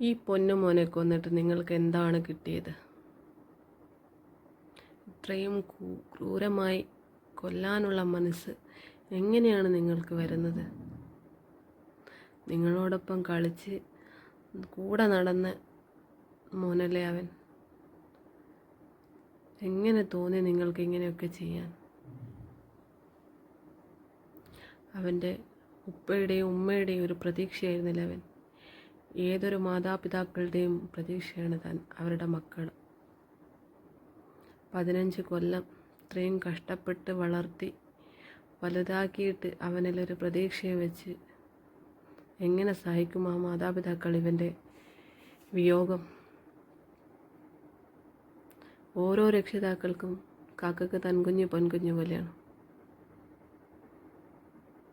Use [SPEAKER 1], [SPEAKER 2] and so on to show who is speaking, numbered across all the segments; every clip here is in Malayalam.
[SPEAKER 1] ഈ പൊന്നുമോനെ കൊന്നിട്ട് നിങ്ങൾക്ക് എന്താണ് കിട്ടിയത്? ഇത്രയും ക്രൂരമായി കൊല്ലാനുള്ള മനസ്സ് എങ്ങനെയാണ് നിങ്ങൾക്ക് വരുന്നത്? നിങ്ങളോടൊപ്പം കളിച്ച് കൂടെ നടന്ന് മോനല്ലേ അവൻ? എങ്ങനെ തോന്നി നിങ്ങൾക്ക് ഇങ്ങനെയൊക്കെ ചെയ്യാൻ? അവന്റെ ഉപ്പയുടെയും ഉമ്മയുടെയും ഒരു പ്രതീക്ഷയായിരുന്നില്ല അവൻ. ഏതൊരു മാതാപിതാക്കളുടെയും പ്രതീക്ഷയാണ് താൻ അവരുടെ മക്കൾ. പതിനഞ്ച് കൊല്ലം ഇത്രയും കഷ്ടപ്പെട്ട് വളർത്തി വലുതാക്കിയിട്ട് അവനിലൊരു പ്രതീക്ഷയെ വെച്ച് എങ്ങനെ സഹിക്കും ആ മാതാപിതാക്കൾ ഇവന്റെ വിയോഗം? ഓരോ രക്ഷിതാക്കൾക്കും കാക്കക്ക് തൻകുഞ്ഞ് പൊൻകുഞ്ഞ് പോലെയാണ്.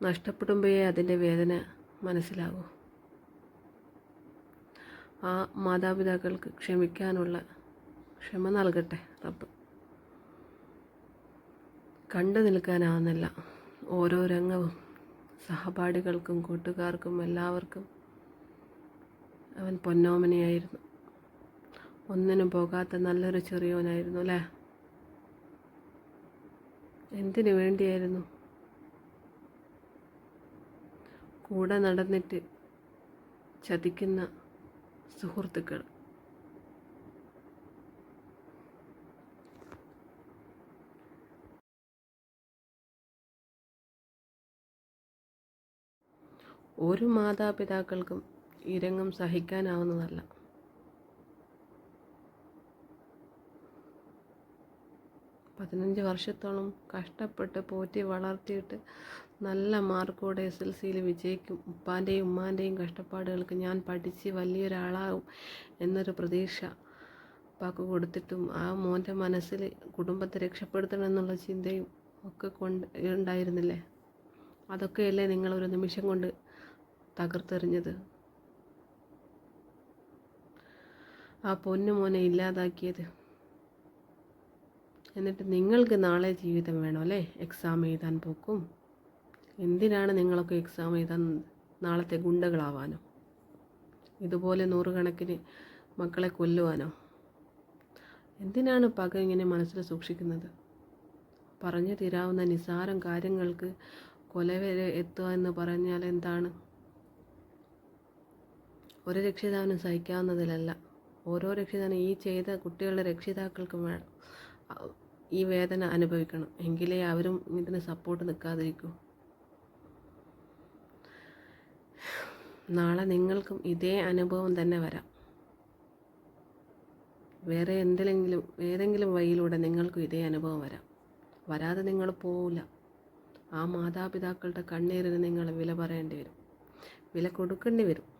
[SPEAKER 1] നഷ്ടപ്പെടുമ്പോഴേ അതിന്റെ വേദന മനസ്സിലാകൂ. ആ മാതാപിതാക്കൾക്ക് ക്ഷമിക്കാനുള്ള ക്ഷമ നൽകട്ടെ റബ്ബ്. കണ്ടു നിൽക്കാനാവുന്നില്ല. ഓരോ രംഗവും സഹപാഠികൾക്കും കൂട്ടുകാർക്കും എല്ലാവർക്കും അവൻ പൊന്നോമനയായിരുന്നു. ഒന്നിനും പോകാത്ത നല്ലൊരു ചെറിയവനായിരുന്നു അല്ലേ? എന്തിനു വേണ്ടിയായിരുന്നു? കൂടെ നടന്നിട്ട് ചതിക്കുന്ന സുഹൃത്തുക്കൾ. ഒരു മാതാപിതാക്കൾക്കും ഇരങ്ങും സഹിക്കാനാവുന്നതല്ല. പതിനഞ്ച് വർഷത്തോളം കഷ്ടപ്പെട്ട് പോറ്റി വളർത്തിയിട്ട് നല്ല മാർക്കോടെ എസ് എൽ സിയിൽ വിജയിക്കും. ഉപ്പാന്റെയും ഉമ്മാന്റെയും കഷ്ടപ്പാടുകൾക്ക് ഞാൻ പഠിച്ച് വലിയൊരാളാകും എന്നൊരു പ്രതീക്ഷ ഉപ്പാക്ക് കൊടുത്തിട്ടും ആ മോന്റെ മനസ്സിൽ കുടുംബത്തെ രക്ഷപ്പെടുത്തണം എന്നുള്ള ചിന്തയും ഒക്കെ കൊണ്ട് ഉണ്ടായിരുന്നില്ലേ? അതൊക്കെയല്ലേ നിങ്ങളൊരു നിമിഷം കൊണ്ട് തകർത്തെറിഞ്ഞത്? ആ പൊന്നു മോനെ ഇല്ലാതാക്കിയത്. എന്നിട്ട് നിങ്ങൾക്ക് നാളെ ജീവിതം വേണം അല്ലേ? എക്സാം എഴുതാൻ പോക്കും. എന്തിനാണ് നിങ്ങളൊക്കെ എക്സാം എഴുതാൻ നാളത്തെ ഗുണ്ടകളാവാനോ? ഇതുപോലെ നൂറുകണക്കിന് മക്കളെ കൊല്ലുവാനോ? എന്തിനാണ് പക ഇങ്ങനെ മനസ്സിൽ സൂക്ഷിക്കുന്നത്? പറഞ്ഞു തീരാവുന്ന നിസാരം കാര്യങ്ങൾക്ക് കൊല വരെ എത്തുക എന്ന് പറഞ്ഞാൽ എന്താണ്? ഒരു രക്ഷിതാവിനും സഹിക്കാവുന്നതിലല്ല. ഓരോ രക്ഷിതാവിനും ഈ ചെയ്ത കുട്ടികളുടെ രക്ഷിതാക്കൾക്കും വേണം ഈ വേദന അനുഭവിക്കണം. എങ്കിലേ അവരും ഇതിന് സപ്പോർട്ട് നിൽക്കാതിരിക്കൂ നാളെ നിങ്ങൾക്കും ഇതേ അനുഭവം തന്നെ വരാം. വേറെ എന്തെങ്കിലും ഏതെങ്കിലും വഴിയിലൂടെ നിങ്ങൾക്കും ഇതേ അനുഭവം വരാം. വരാതെ നിങ്ങൾ പോവില്ല ആ മാതാപിതാക്കളുടെ കണ്ണീരിന് നിങ്ങൾ വില പറയേണ്ടി വരും. വില കൊടുക്കേണ്ടി വരും.